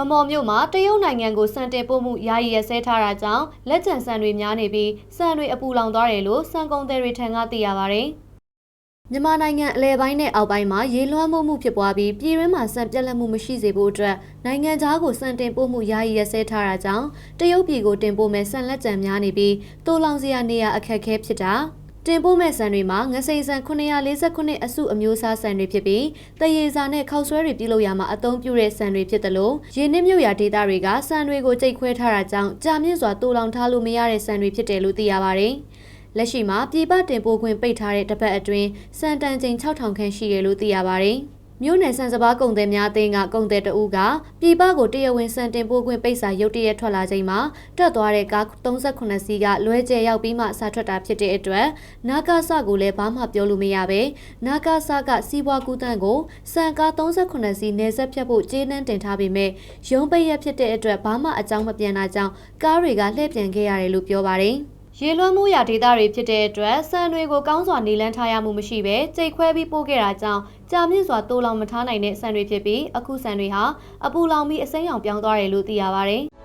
ဗမော်မြို့မှာတရုတ်နိုင်ငံကိုစံတင်ပို့မှုယာယီရဆဲထားတာကြောင့်လက်ကျန်ဆန်တွေများနေပြီးဆန်တွေအပူလောင်သွားတယ်လို့စံကုန်သည်တွေထံကသိရပါဗျ။မြန်မာနိုင်ငံအလဲပိုင်းနဲ့အောက်ပိုင်းမှာရေလွှမ်းမိုးမှုဖြစ်ပွားပြီးပြည်တွင်းမှာစံပြက်လက်မှုမရှိစေဖို့အတွက်နိုင်ငံခြားကိုစံတင်ပို့မှုယာယီရဆဲထားတာကြောင့်တရုတ်ပြည်ကိုတင်ပို့မဲ့ဆန်လက်ကျန်များနေပြီးတိုးလောင်စရာနေရာအခက်အခဲဖြစ်တာ တင်ပို့မဲ့ဆန်တွေမှာငစိန်ဆန်949အစုအမျိုးအစားဆန်တွေဖြစ်ပြီးတရေစာနဲ့ခောက်ဆွဲတွေပြုလုပ်ရမှာအသုံးပြုတဲ့ဆန်တွေဖြစ်တယ်လို့ရင်းနှီးမြုပ်ရာဒေသတွေကဆန်တွေကိုကြိတ်ခွဲထားတာကြောင့်ကြာမြင့်စွာတိုးလောင်ထားလို့မရတဲ့ဆန်တွေဖြစ်တယ်လို့သိရပါတယ်။လက်ရှိမှာပြည်ပတင်ပို့ခွင့်ပိတ်ထားတဲ့တစ်ပတ်အတွင်းစံတန်ချိန်6000ခန့်ရှိတယ်လို့သိရပါတယ်။ မြို့နယ်ဆန်စပါးကုန်သည်များအသင်းကကုန်သည်တအူးကပြည်ပကိုတရားဝင်စံတင်ပို့ခွင့်ပိတ်စာရုတ်တရက်ထွက်လာချိန်မှာတက်သွားတဲ့ကား38စီးကလွဲကျဲရောက်ပြီးမှစာထွက်တာဖြစ်တဲ့အတွက်နာကာဆကိုလည်းဘာမှပြောလို့မရပဲနာကာဆကစီးပွားကူးတန်းကိုစံကား38စီးနေဆက်ဖြတ်ဖို့ကြေးနှန်းတင်ထားပေမဲ့ရုံးပိတ်ရက်ဖြစ်တဲ့အတွက်ဘာမှအကြောင်းမပြန်တာကြောင့်ကားတွေကလှည့်ပြန်ခဲ့ရတယ်လို့ပြောပါတယ် ရေလွှမ်းမှုရာဒေသတွေဖြစ်တဲ့အတွက်စံတွေကိုကောင်းစွာနေလန်းထားရမှုမရှိဘဲကြိတ်ခွဲပြီးပို့ခဲ့တာကြောင့်ကြာမြင့်စွာတိုးလောင်မထားနိုင်တဲ့ဆန်တွေဖြစ်ပြီးအခုဆန်တွေဟာအပူလောင်ပြီးအစိမ်းရောင်ပြောင်းသွားတယ်လို့သိရပါတယ်။